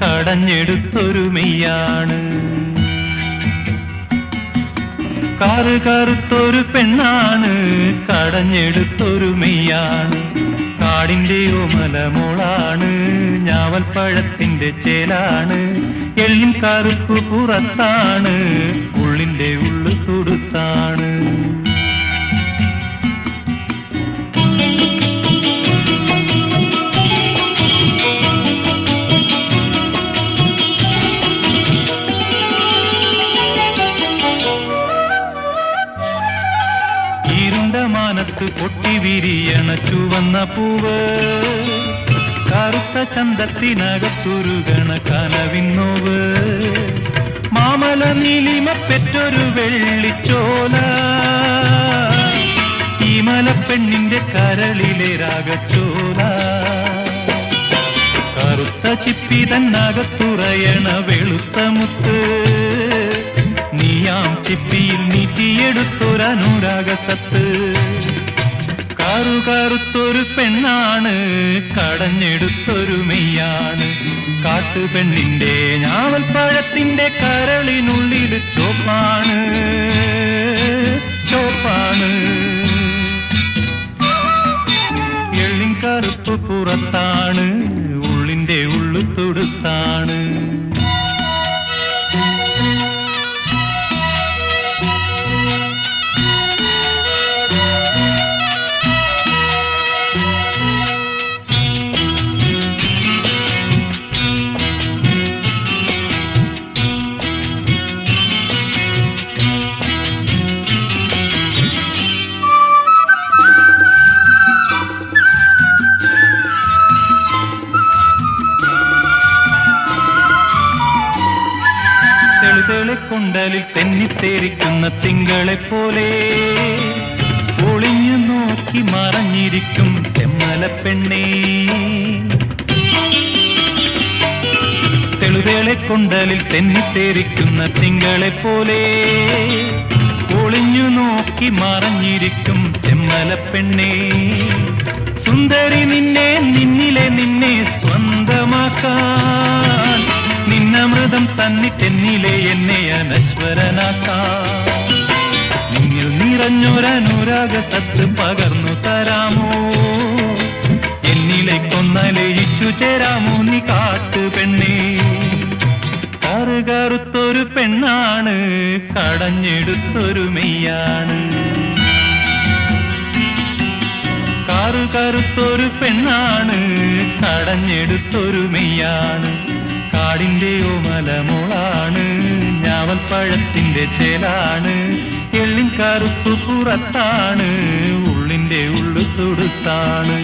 കടഞ്ഞെടുത്തൊരു മെയ്യാണ്. Car കറുത്തൊരു പെണ്ണാണ് കടഞ്ഞെടുത്തൊരു മെയ്യാണ്. കാടിന്റെ ഓമലമോളാണ് ഞാവൽപ്പഴത്തിന്റെ ചേലാണ്. എള്ളിൻ കറുപ്പ് പുറത്താണ് ഉള്ളിന്റെ മാനത്ത് പൊട്ടി വിരിയണ ചുവന്ന പൂവ്. കറുത്ത ചന്തത്തിനകത്തുരുകണ കനവിന്നോവ് മാമല നീലിമ പെറ്റൊരു വെള്ളിച്ചോല. ഈ മലപ്പെണ്ണിന്റെ കരളിലെ രാഗച്ചോല. കറുത്ത ചിപ്പി തന്നകത്തുറയണ വെളുത്ത മുത്ത്. നീയാം ചിപ്പിയിൽ നീട്ടിയെടുത്തൊരനുരാഗസത്ത് കറുത്തൊരു പെണ്ണാണ് കടഞ്ഞെടുത്തൊരു മെയ്യാണ്. കാട്ടുപെണ്ണിന്റെ ഞാവൽപ്പഴത്തിന്റെ കരളിനുള്ളിൽ ചോപ്പാണ് ചോപ്പാണ്. എള്ളിൻ കറുപ്പ് പുറത്താണ് കൊണ്ടലിൽ തെന്നിത്തേരിക്കുന്ന തിങ്കളെ പോലെ ഒളിഞ്ഞു നോക്കി മറഞ്ഞിരിക്കും തെമ്മല പെണ്ണേ. തെളിവേളെ കൊണ്ടലിൽ തെന്നിത്തേരിക്കുന്ന തിങ്കളെ പോലെ ഒളിഞ്ഞു നോക്കി മറഞ്ഞിരിക്കും തെമ്മല പെണ്ണേ. സുന്ദരി നിന്നെ നിന്നിലെ നിന്നെ സ്വന്തമാക്കാൻ നിന്നമൃതം തന്നിട്ടെന്നിലെ എന്നെ അനശ്വരനാക്കാം. നിന്നിൽ നിറഞ്ഞൊരനുരാഗ സത്ത് പകർന്നു തരാമോ? എന്നിലെ കൊന്നലയിച്ചു ചേരാമോ നീ കാട്ടു പെണ്ണേ? കറുകറുത്തൊരു പെണ്ണാണ് കടഞ്ഞെടുത്തൊരു മെയ്യാണ്. കറുകറുത്തൊരു പെണ്ണാണ് കടഞ്ഞെടുത്തൊരു മെയ്യാണ്. കാടിന്റെ മലമുളാണ് ഞാവൽപ്പഴത്തിന്റെ ചേലാണ് എള്ളിൻ കറുപ്പു പുറത്താണ് ഉള്ളിന്റെ ഉള്ളു തുടുത്താണ്.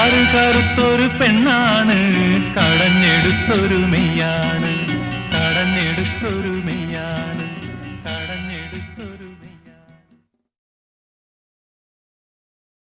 ആറ് കറുത്തൊരു പെണ്ണാണ് കടഞ്ഞെടുത്തൊരു മെയ്യാണ് കടഞ്ഞെടുത്തൊരു മെയ്യാണ്.